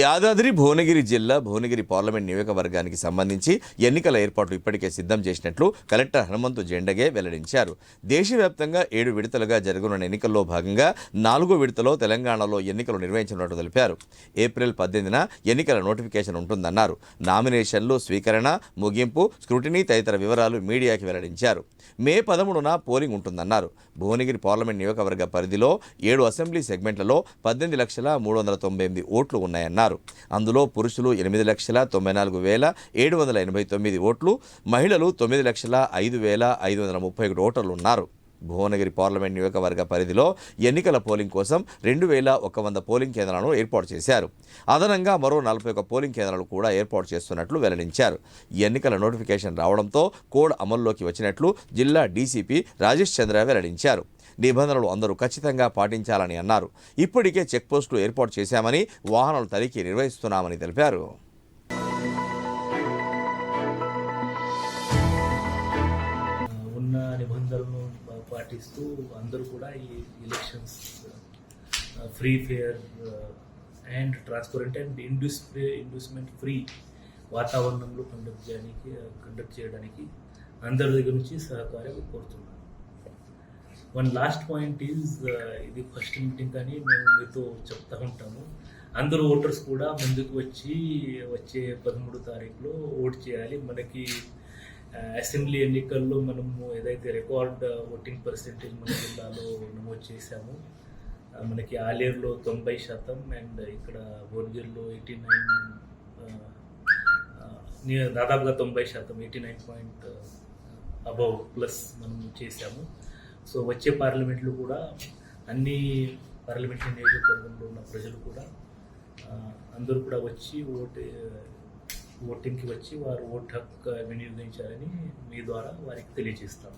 యాదాద్రి భువనగిరి జిల్లా భువనగిరి పార్లమెంట్ నియోజకవర్గానికి సంబంధించి ఎన్నికల ఏర్పాట్లు ఇప్పటికే సిద్ధం చేసినట్లు కలెక్టర్ హనుమంతు జెండగే వెల్లడించారు. దేశవ్యాప్తంగా ఏడు విడతలుగా జరగనున్న ఎన్నికల్లో భాగంగా నాలుగో విడతలో తెలంగాణలో ఎన్నికలు నిర్వహించనున్నట్టు తెలిపారు. ఏప్రిల్ పద్దెనిమిదిన ఎన్నికల నోటిఫికేషన్ ఉంటుందన్నారు. నామినేషన్లు స్వీకరణ ముగింపు స్క్రూటినీ తదితర వివరాలు మీడియాకి వెల్లడించారు. మే పదమూడున పోలింగ్ ఉంటుందన్నారు. భువనగిరి పార్లమెంట్ నియోజకవర్గ పరిధిలో ఏడు అసెంబ్లీ సెగ్మెంట్లలో పద్దెనిమిది లక్షల మూడు వందల తొంభై ఎనిమిది ఓట్లు ఉన్నాయన్నారు. అందులో పురుషులు ఎనిమిది లక్షల తొంభై నాలుగు వేల ఏడు వందల ఎనభై తొమ్మిది ఓట్లు మహిళలు తొమ్మిది లక్షల ఐదు వేల ఐదు వందల ముప్పై ఒకటి ఓటర్లు ఉన్నారు. భువనగిరి పార్లమెంట్ నియోజకవర్గ పరిధిలో ఎన్నికల పోలింగ్ కోసం రెండు వేల ఒక వంద పోలింగ్ కేంద్రాలను ఏర్పాటు చేశారు. అదనంగా మరో నలభై ఒక పోలింగ్ కేంద్రాలు కూడా ఏర్పాటు చేస్తున్నట్లు వెల్లడించారు. ఈ ఎన్నికల నోటిఫికేషన్ రావడంతో కోడ్ అమల్లోకి వచ్చినట్లు జిల్లా డీసీపీ రాజేష్ చంద్ర వెల్లడించారు. నిబంధనలు అందరూ ఖచ్చితంగా పాటించాలని అన్నారు. ఇప్పటికే చెక్ పోస్టులు ఏర్పాటు చేశామని వాహనాల తనిఖీ నిర్వహిస్తున్నామని తెలిపారు. అందరూ పాటిస్తూ అందరూ కూడా ఈ elections free fair and transparent and induce inducement free వాతావరణంలో కండక్ట్ చేయడానికి కండక్ట్ చేయడానికి అందరి దగ్గర నుంచి సహకారం కోరుతున్నాను. వన్ లాస్ట్ పాయింట్ ఈజ్ ఇది ఫస్ట్ మీటింగ్ కానీ మేము మీతో చెప్తా ఉంటాము. అందరూ ఓటర్స్ కూడా ముందుకు వచ్చి వచ్చే పదమూడు తారీఖులో ఓట్ చేయాలి. మనకి అసెంబ్లీ ఎన్నికల్లో మనము ఏదైతే రికార్డ్ ఓటింగ్ పర్సెంటేజ్ మన జిల్లాలో నమోదు చేశాము. మనకి ఆలేరులో తొంభై శాతం అండ్ ఇక్కడ బోర్గిర్లో ఎయిటీ నైన్ దాదాపుగా తొంభై శాతం eighty nine point above plus మనం చేశాము. సో వచ్చే పార్లమెంట్లో కూడా అన్ని పార్లమెంటరీ నియోజకవర్గంలో ఉన్న ప్రజలు కూడా అందరూ కూడా వచ్చి ఓటు ఓటింగ్కి వచ్చి వారు ఓటు హక్కు వినియోగించాలని మీ ద్వారా వారికి తెలియజేస్తాం.